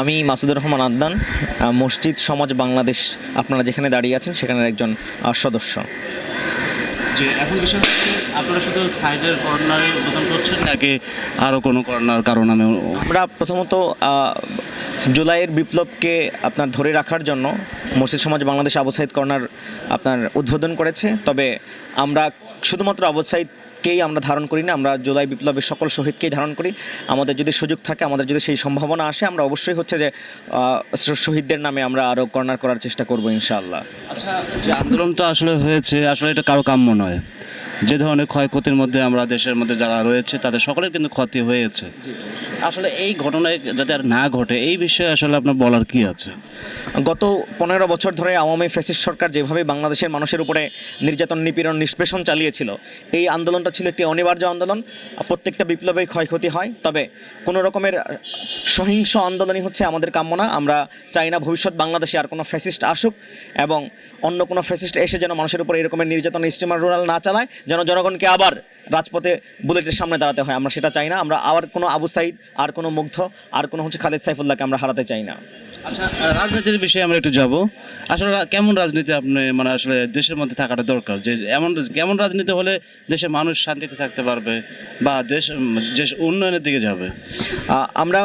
আমি মাসুদুর রহমান আদনান মসজিদ সমাজ বাংলাদেশ আপনারা যেখানে দাঁড়িয়ে আছেন সেখানের একজন সদস্য। যে এখন বিষয় আপনারা শুধু সাইডের কর্নারে দোকান করছেন নাকি আরও কোনো কর্নার কারণ আমি আমরা প্রথমত জুলাইয়ের বিপ্লবকে আপনার ধরে রাখার জন্য মসজিদ সমাজ বাংলাদেশ আবু সাইদ কর্নার আপনার উদ্বোধন করেছে। তবে আমরা শুধুমাত্র আবু সাইদকেই আমরা ধারণ করি না, আমরা জুলাই বিপ্লবের সকল শহীদকেই ধারণ করি। আমাদের যদি সুযোগ থাকে, আমাদের যদি সেই সম্ভাবনা আসে, আমরা অবশ্যই হচ্ছে যে শহীদদের নামে আমরা আরও কর্নার করার চেষ্টা করব ইনশাআল্লাহ। আচ্ছা যে আন্দোলন তো আসলে হয়েছে, আসলে এটা কারও কাম্য নয়। যে ধরনের ক্ষয়ক্ষতির মধ্যে আমরা দেশের মধ্যে যারা রয়েছে তাদের সকলের কিন্তু ক্ষতি হয়েছে। আসলে এই ঘটনায় যাতে আর না ঘটে এই বিষয়ে আসলে আপনার বলার কি আছে? গত পনেরো বছর ধরে আওয়ামী ফ্যাসিস্ট সরকার যেভাবে বাংলাদেশের মানুষের উপরে নির্যাতন নিপীড়ন নিষ্পেষণ চালিয়েছিল এই আন্দোলনটা ছিল একটি অনিবার্য আন্দোলন। প্রত্যেকটা বিপ্লবে ক্ষয়ক্ষতি হয় তবে কোনো রকমের সহিংস আন্দোলনই হচ্ছে আমাদের কাম্য না। আমরা চাই না ভবিষ্যৎ বাংলাদেশে আর কোনো ফ্যাসিস্ট আসুক এবং অন্য কোনো ফ্যাসিস্ট এসে যেন মানুষের উপর এরকমের নির্যাতন স্টিমার রুরাল না চালায়। যেন জনগণকে আবার রাজপথে বুলেটের সামনে দাঁড়াতে হয়। আমরা সেটা চাই না। আমরা আর কোনো আবু সাইদ আর কোনো মুগ্ধ আর কোনো হচ্ছে খালেদ সাইফুল্লাহকে আমরা হারাতে চাই না। আচ্ছা রাজনীতির বিষয়ে আমরা একটু যাব। আসলে কেমন রাজনীতি আপনি মানে আসলে দেশের মধ্যে থাকাটা দরকার? যে এমন কেমন রাজনীতি হলে দেশের মানুষ শান্তিতে থাকতে পারবে বা দেশ দেশ উন্নয়নের দিকে যাবে? আমরা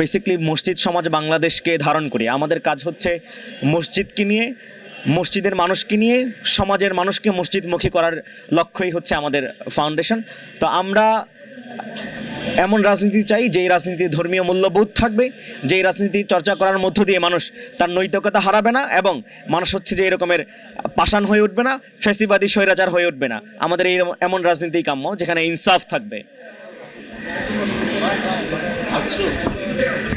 বেসিকলি মসজিদ সমাজ বাংলাদেশকে ধারণ করি। আমাদের কাজ হচ্ছে মসজিদকে নিয়ে মসজিদের মানুষকে নিয়ে, সমাজের মানুষকে মসজিদমুখী করার লক্ষ্যই হচ্ছে আমাদের ফাউন্ডেশন তো আমরা এমন রাজনীতি চাই, যেই রাজনীতি ধর্মীয় মূল্যবোধ থাকবে, যেই রাজনীতি চর্চা করার মধ্য দিয়ে মানুষ তার নৈতিকতা হারাবে না এবং মানুষ হচ্ছে যে এরকমের পাষাণ হয়ে উঠবে না, ফেসিবাদী স্বৈরাচার হয়ে উঠবে না। আমাদের এই এমন রাজনীতি কাম্য, যেখানে ইনসাফ থাকবে।